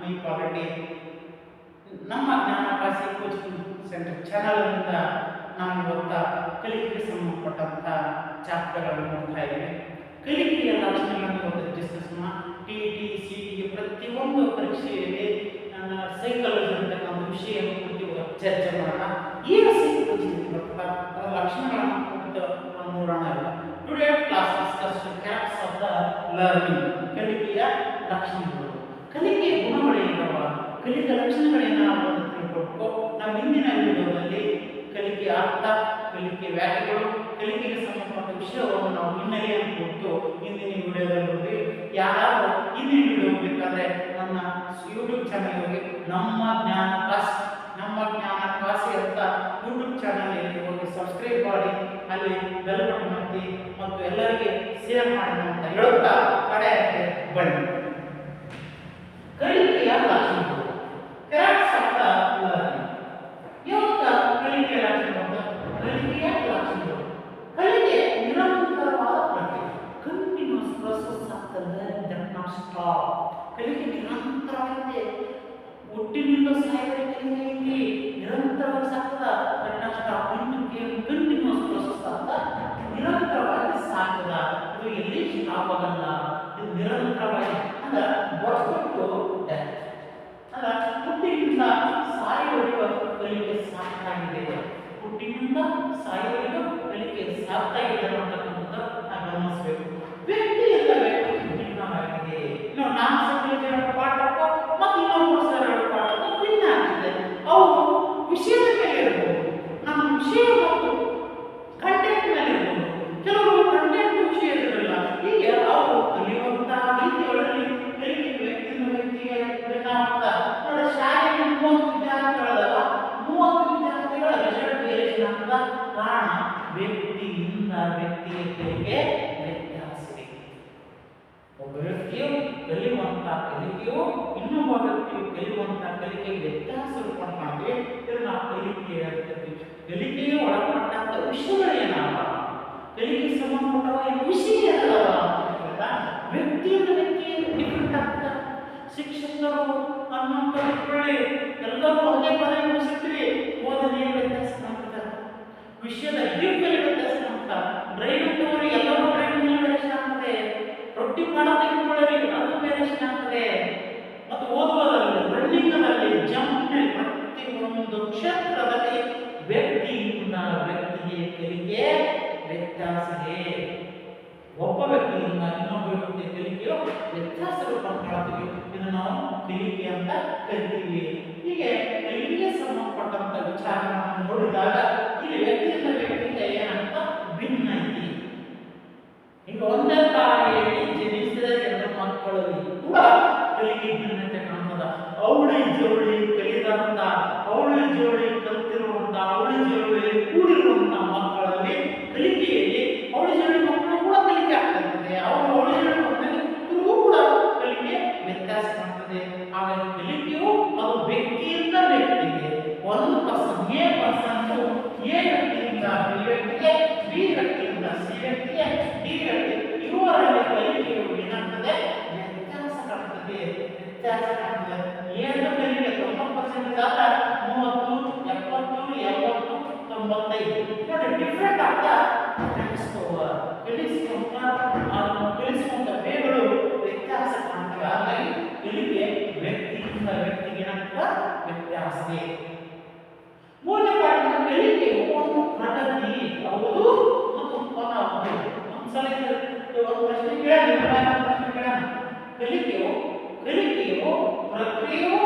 ನೀವು ಆಲ್ರೆಡಿ ನಮ್ಮ ಜ್ಞಾನಕಾಶಿ coaching centre ಚಾನಲ್ನಿಂದ ನಾವು ಇವತ್ತ ಕಲಿಕೆಗೆ ಸಂಬಂಧಪಟ್ಟಂಥ ಚಾಪ್ಟರ್ಗಳನ್ನು ನೋಡ್ತಾ ಇದ್ದೇವೆ. ಕಲಿಕೆಯ ಲಕ್ಷಣಗಳನ್ನು ಇವತ್ತು discuss T T C T ಪ್ರತಿಯೊಂದು ಪರೀಕ್ಷೆಯಲ್ಲಿ ಸೈಕಾಲಜಿ ಅಂತಕ್ಕಂಥ ವಿಷಯವನ್ನು ಕುರಿತು ಚರ್ಚೆ ಮಾಡೋಣ. ಏನು ಸೈಕಾಲಜಿ ಬರ್ತದೆ ಅದರ ಲಕ್ಷಣಗಳನ್ನು ಕುರಿತು ನೋಡೋಣ ಇಲ್ಲ today class discuss caps of the learning ಕಲಿಕೆಯ ಲಕ್ಷಣಗಳು. ಕಲಿಕೆಯ ಗುಣಗಳೇನವ ಕಲಿಕೆ ಲಕ್ಷಣಗಳೇನ ಅಂತ ತಿಳ್ಕೊಬೇಕು ನಮ್ಮ ಹಿಂದಿನ ವಿಡಿಯೋದಲ್ಲಿ ಕಲಿಕೆಯ ಅರ್ಥ, ಕಲಿಕೆ ವ್ಯಾಖ್ಯೆಗಳು, ಕಲಿಕೆಗೆ ಸಂಬಂಧಪಟ್ಟ ವಿಷಯವನ್ನು ನಾವು ಹಿನ್ನೆಲೆಯನ್ನು ಕೊಟ್ಟು ಹಿಂದಿನ ವಿಡಿಯೋದಲ್ಲಿ ಯಾರಾದರೂ ಹಿಂದಿನ ವಿಡಿಯೋ ಬೇಕಾದ್ರೆ ನನ್ನ ಯೂಟ್ಯೂಬ್ ಚಾನಲ್ ಹೋಗಿ ನಮ್ಮ ಜ್ಞಾನ ಕ್ಲಾಸ್ ನಮ್ಮ ಜ್ಞಾನ ಕ್ಲಾಸ್ ಅಂತ ಯೂಟ್ಯೂಬ್ ಚಾನಲ್ ಹೋಗಿ ಸಬ್ಸ್ಕ್ರೈಬ್ ಮಾಡಿ, ಅಲ್ಲಿ ಬೆಲ್ ಬಟನ್ ಮತ್ತು ಎಲ್ಲರಿಗೆ ಶೇರ್ ಮಾಡಿ ಅಂತ ಹೇಳುತ್ತಾ ಕಡೆ ಬನ್ನಿ. ಕಲಿಕೆಯ ಲಕ್ಷಣಗಳು ಕ್ಯಾರೆಕ್ಟರ್ಸ್ ಆಫ್ ದ ಲರ್ನಿಂಗ್ ಯಾವಾಗ ಕಲಿಕೆಯ ಲಕ್ಷಣಗಳು ಕಲಿಕೆಯ ಲಕ್ಷಣಗಳು ಕಲಿಕೆ ನಿರಂತರವಾದ ಪ್ರಕ್ರಿಯೆ continuous process of the learning that not stop ಕಲಿಕೆ ನಿರಂತರವಾಗಿದೆ ಹುಟ್ಟಿನಿಂದ ಸಾಯವರೆಗೆ ಕಲಿಕೆ ಐತಿ ನಿರಂತರವಾಗಿ ಸಾಗ್ತದ. ದಟ್ ನಾಟ್ ಸ್ಟಾಪ್ ನಿರಂತರವಾಗಿ ಸಾಗ್ತದ ಇದು ಎಲ್ಲಿ? ಸ್ಟಾಪ್ ಆಗಲ್ಲ ಇದು ನಿರಂತರವಾಗಿ ಅಂದ್ರೆ ಬರ್ಸ್ಬಿಟ್ಟು ಡೆತ್ ಅಲ್ಲ ಹುಟ್ಟಿನಿಂದ ಸಾಯುವವರೆಗೂ ಕಲಿಕೆ ಸಾಗ್ತಾ ಇದೆ ಹುಟ್ಟಿನಿಂದ ಸಾಯುವವರೆಗೂ ಕಲಿಕೆ ಸಾಗ್ತಾ ಇದೆ ಅಂತಕ್ಕಂಥದ್ದು ನಾವು ವ್ಯಕ್ತಿ ಎಲ್ಲ ವ್ಯಕ್ತಿ ಭಿನ್ನವಾಗಿದೆ ನಾನು ಸೈಕಾಲಜಿ ಹೇಳೋ ಪಾಠಕ್ಕೂ ಮತ್ತು ಇನ್ನೊಬ್ಬರು ಸರ್ ಪಾಠಕ್ಕೂ ಭಿನ್ನ ಆಗಿದೆ. ಅವು ವಿಷಯದ ಮೇಲೆ ಇರಬಹುದು. ನಮ್ಮ ವಿಷಯ ಮತ್ತು ಕಂಟೆಂಟ್ ಮೇಲೆ ಇರಬಹುದು. ಕೆಲವರು ಕಲಿಕೆಯು ಇನ್ನೊಬ್ಬ ವ್ಯಕ್ತಿಯು ಕಲಿಯುವಂತ ಕಲಿಕೆ ವ್ಯತ್ಯಾಸವನ್ನು ಕಾಣ್ತೀವಿ ಇದು ನಾವು ಕಲಿಕೆ ಹೇಳ್ತೀವಿ ಕಲಿಕೆಗೆ ಒಳಪಟ್ಟಂತ ವಿಷಯಗಳೇನವ ಕಲಿಕೆ ಸಂಬಂಧಪಟ್ಟವ ಏನು ವಿಷಯ ಏನಲ್ಲ ಅಂತ ಹೇಳ್ತಾ ವ್ಯಕ್ತಿಯಿಂದ ವ್ಯಕ್ತಿ ಡಿಫ್ರೆಂಟ್ ಆಗ್ತದೆ ಶಿಕ್ಷಕರು ಅನ್ನೋಂಥವ್ರು ಎಲ್ಲರೂ ಒಂದೇ ಪದೇ ಮುಗಿಸಿರ್ತೀವಿ ಓದನೆ ವ್ಯತ್ಯಾಸ ಮಾಡ್ತಾರೆ ವಿಷಯದ ಗ್ರಿಪ್ಪಲ್ಲಿ ವ್ಯತ್ಯಾಸ ಮಾಡ್ತಾರೆ ಡ್ರೈವಿಂಗ್ ಮತ್ತು ಓದುವುದರಲ್ಲಿ, ರನ್ನಿಂಗ್ನಲ್ಲಿ, ಜಂಪ್ನಲ್ಲಿ ಪ್ರತಿಯೊಂದು ಕ್ಷೇತ್ರದಲ್ಲಿ ವ್ಯಕ್ತಿಯಿಂದ ವ್ಯಕ್ತಿಗೆ ಕಲಿಕೆ ವ್ಯತ್ಯಾಸ ಇದೆ ಒಬ್ಬ ವ್ಯಕ್ತಿಯಿಂದ ಇನ್ನೊಬ್ಬ ವ್ಯಕ್ತಿಯ ಕಲಿಕೆಯು ವ್ಯತ್ಯಾಸಗಳು ಕಾಣ್ತೀವಿ ಇದನ್ನು ನಾವು ಕಲಿಕೆ ಅಂತ ಕರಿತೀವಿ. ಹೀಗೆ ಕಲಿಕೆಗೆ ಸಂಬಂಧಪಟ್ಟಂತ ವಿಚಾರಗಳನ್ನು ನೋಡಿದಾಗ ಇಲ್ಲಿ ವ್ಯಕ್ತಿಯಿಂದ ವ್ಯಕ್ತಿಗೆ ಏನಂತ ಭಿನ್ನ ಐತಿ. ಈಗ ಒಂದೇ ತಾಯಿಯಲ್ಲಿ ಜನಿಸಿದ ಎರಡು ಮಕ್ಕಳಲ್ಲಿ ಕೂಡ ಕಲಿಕೆ ಭಿನ್ನತೆ ಕಾಣ್ತದ ಅವಳಿ ಜವಳಿ ಕಲಿದಂತ ಅವಳಿ ಜವಳಿ ಕಲಿತಿರುವಂತ ಅವಳಿ ಜವಳಿ ಕೂಡಿರುವಂತ ಮಕ್ಕಳಲ್ಲಿ ಪ್ರಕ್ರಿಯೆಯೂ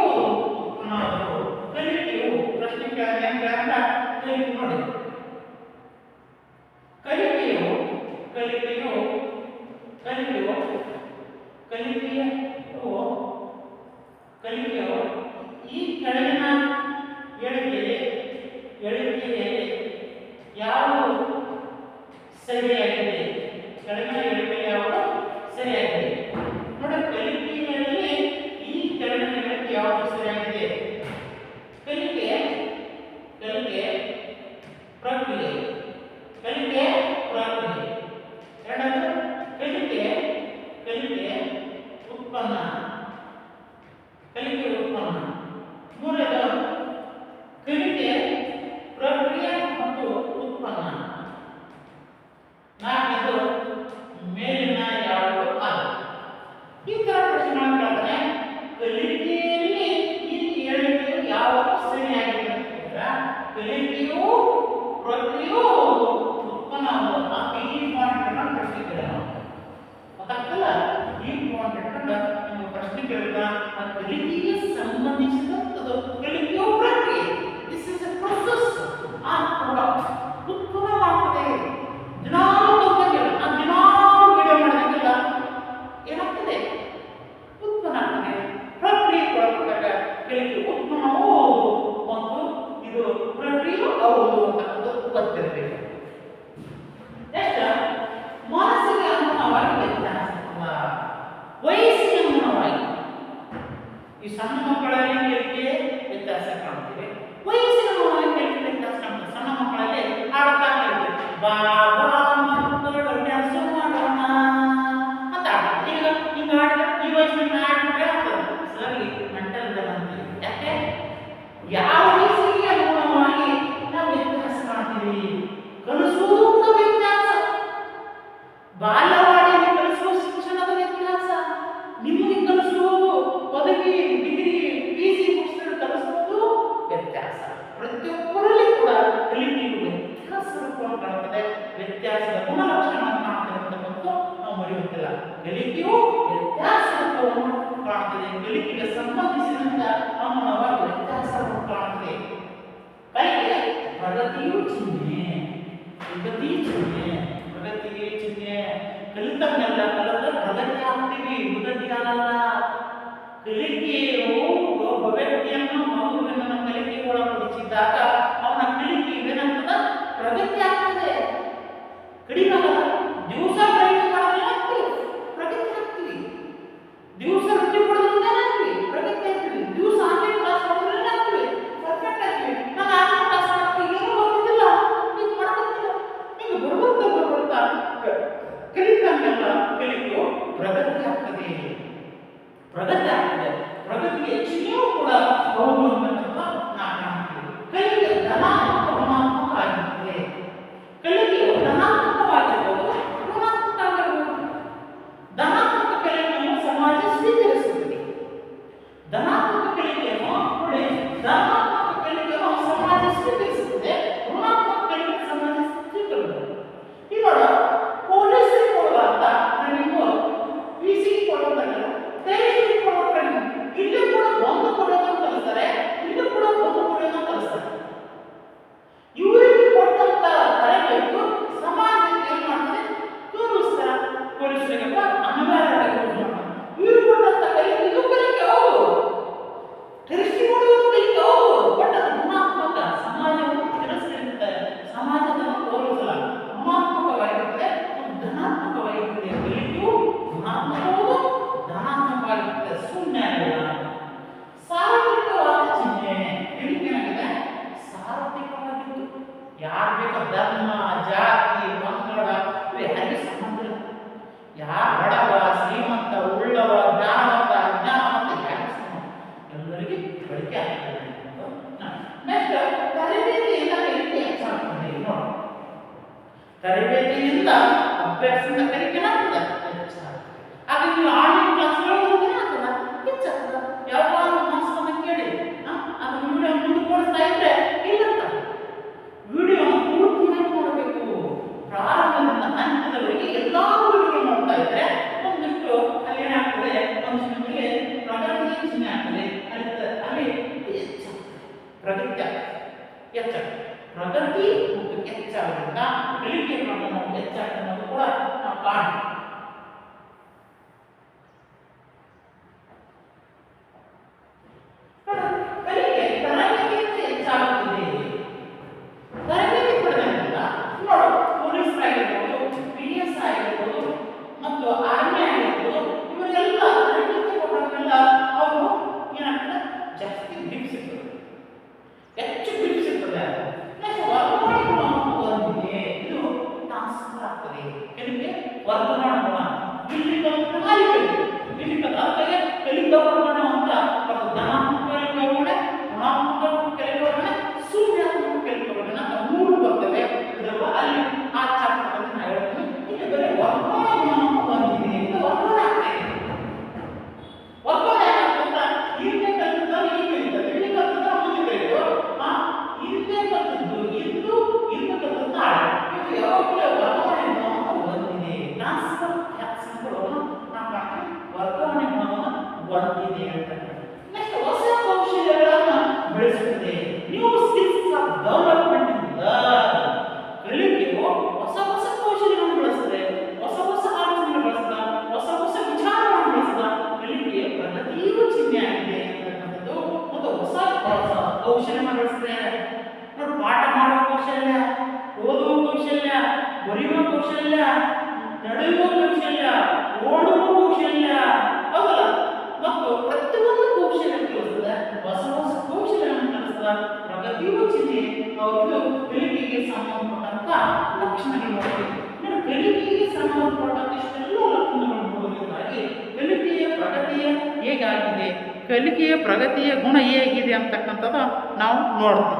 ಉತ್ಪನ್ನವಾದರು ಕಲಿಕೆಯು ಪ್ರಶ್ನೆ ಕೇಳಿದ್ರೆ ಹೆಂಗೆ ಅಂತ ಕಲಿಕೆ ನೋಡಿ Say it again. ನನ್ನ ಕಲಿಕೆಗೆ ಒಳಪಡಿಸಿದಾಗ ಎಚ್ಚರ ಪ್ರಗತಿ ಮತ್ತು ಎಚ್ಚರದಿಂದ ಬೆಳಿಗ್ಗೆ ನಮ್ಮ ಎಚ್ಚರವನ್ನು ಕೂಡ ನಾವು ಕಾಣ ವರ್ತಮಾನ ಪ್ರಗತಿಯ ಗುಣ ಹೇಗಿದೆ ಅಂತಕ್ಕಂಥದ್ದು ನಾವು ನೋಡ್ತೀವಿ.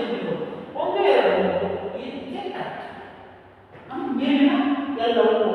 ಉತ್ತೇಜಕರು ಒಂದೇ ಇರಬಹುದು ಇದು ಚೆಕ್ ಮೇಲಿನ ಎಲ್ಲವೂ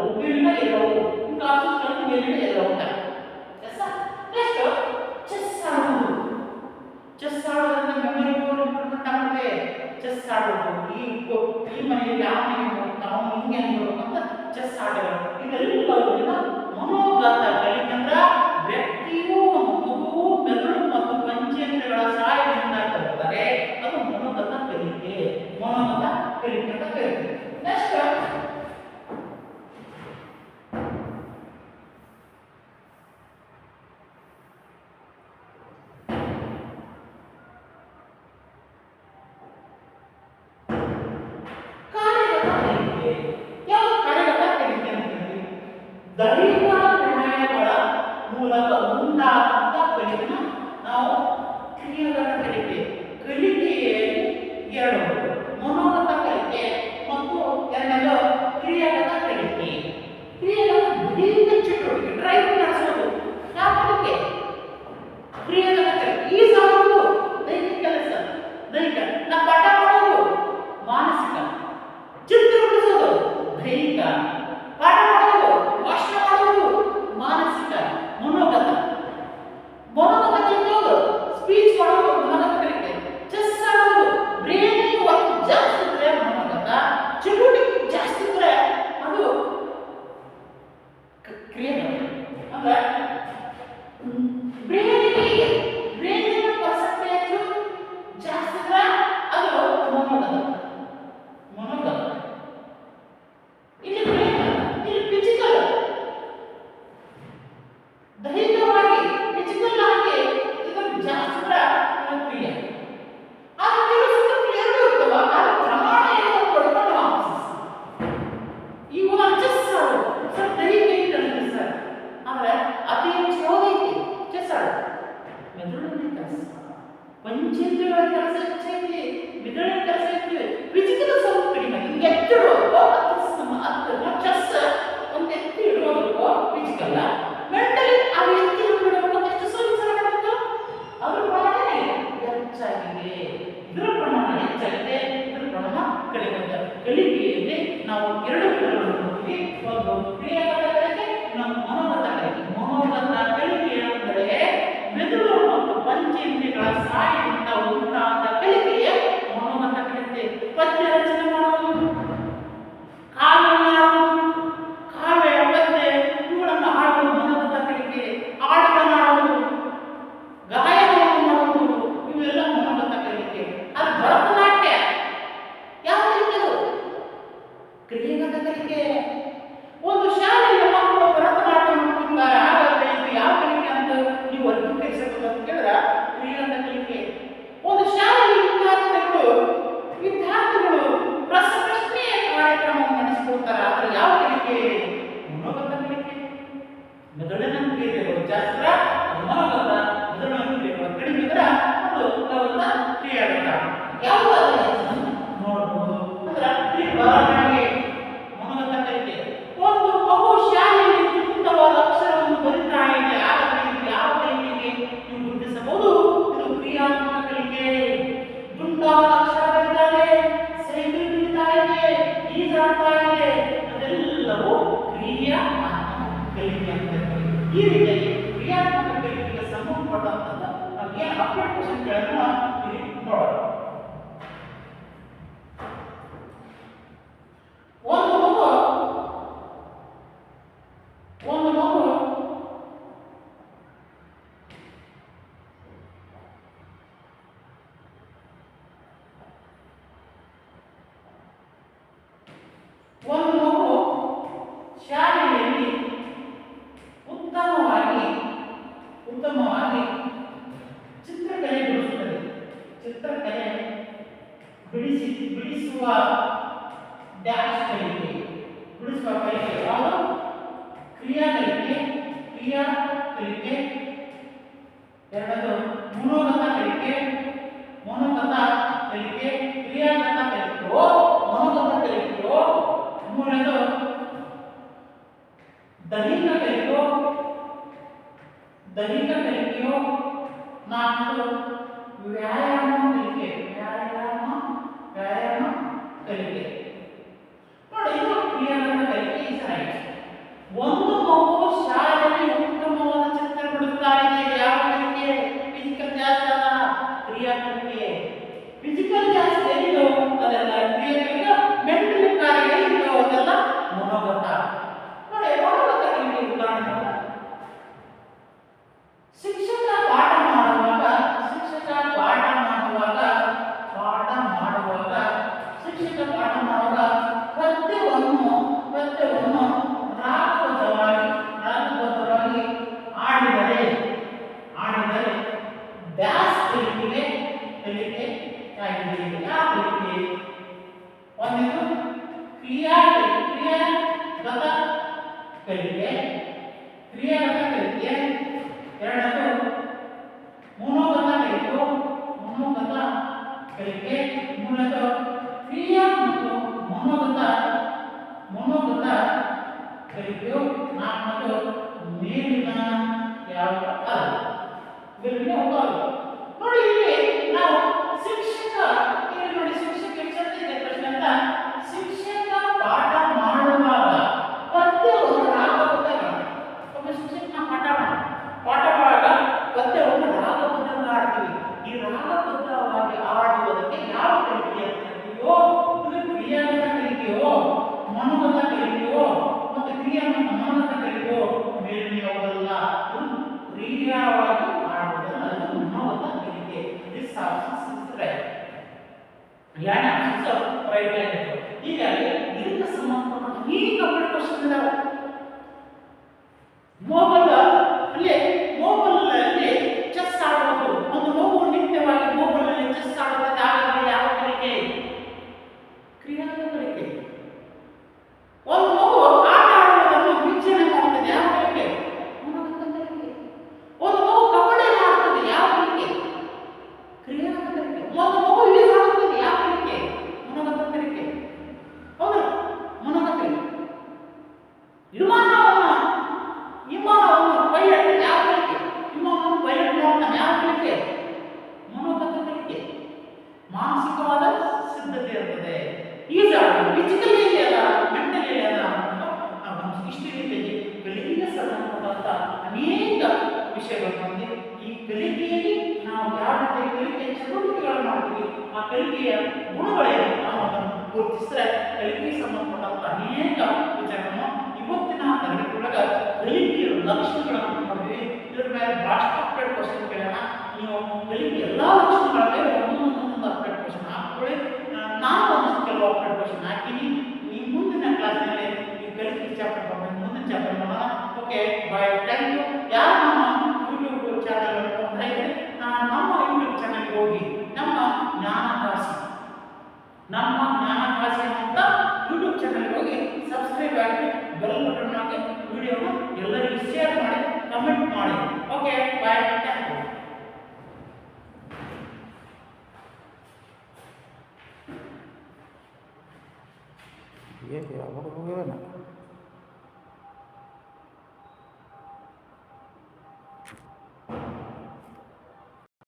ಪಂಚೇಂದ್ರಗಳ ಕೆಲಸ ಹೆಚ್ಚಾಗಿದೆ ಮಿಗಳ ಕೆಲಸ ಹೆಚ್ಚಿವೆ ವಿಚಿತ್ರ ಸ್ವಲ್ಪ ಕಡಿಮೆ. ಹಿಂಗೆ ಎತ್ತಿಡೋದು ಒಂದು ಎತ್ತಿ ಇಡೋದು ಫಿಸಿಕಲ್ಲ ಮೆಂಟಲಿ ಅದು ಎತ್ತಿ ಇಡೋದು ಎಷ್ಟು ಅವ್ರ ಹೆಚ್ಚಾಗಿದೆ. ಇದರ ಪ್ರಮಾಣ ಹೆಚ್ಚಾಗಿದೆ ಇದರ ಕಡಿಮೆ ನಾವು ಎರಡು ವಿಧಗಳನ್ನು ಒಂದು ಕ್ರಿಯಾದ ಕಡೆಗೆ ಇನ್ನೊಂದು ಮನೋಗತ ಕಲಿಕೆ ಅಂದರೆ ಮೆದುಳು ಮತ್ತು ಪಂಚೇಂದ್ರಿಯಗಳ ಸಹಾಯ dash 25 what is 25 ಕಲಿಕೆ ಕ್ರಿಯಾ ಅಂತ ಕಲಿಕೆ ಎರಡನೇ ಮನೋಗತ ಕಲಿಕೆ ಮನೋಗತ ಕಲಿಕೆ ಮೂಲತಃ ಕ್ರಿಯಾ ಮತ್ತು ಮನೋಗತ ಮನೋಗತ ಕಲಿಕೆಯು ನಾಲ್ಕು ಮೇಲಿನ ಯಾವ ಅಲ್ಲ ಇದರಿಂದ ಹೋಗಲ್ಲ ನೋಡಿ ವೀರ್ಯವಾಗಿ ಮಾಡುವುದು. ಅದು ನಮ್ಮ ಒಂದು ಕಲಿಕೆ ದಿಸ್ ಆಪ್ಷನ್ಸ್ ಇಸ್ ರೈಟ್ ಯಾರು ಆಪ್ಷನ್ಸ್ ರೈಟ್ ಆಗಿತ್ತು ಹೀಗಾಗಿ ಇದಕ್ಕೆ ಸಂಬಂಧಪಟ್ಟ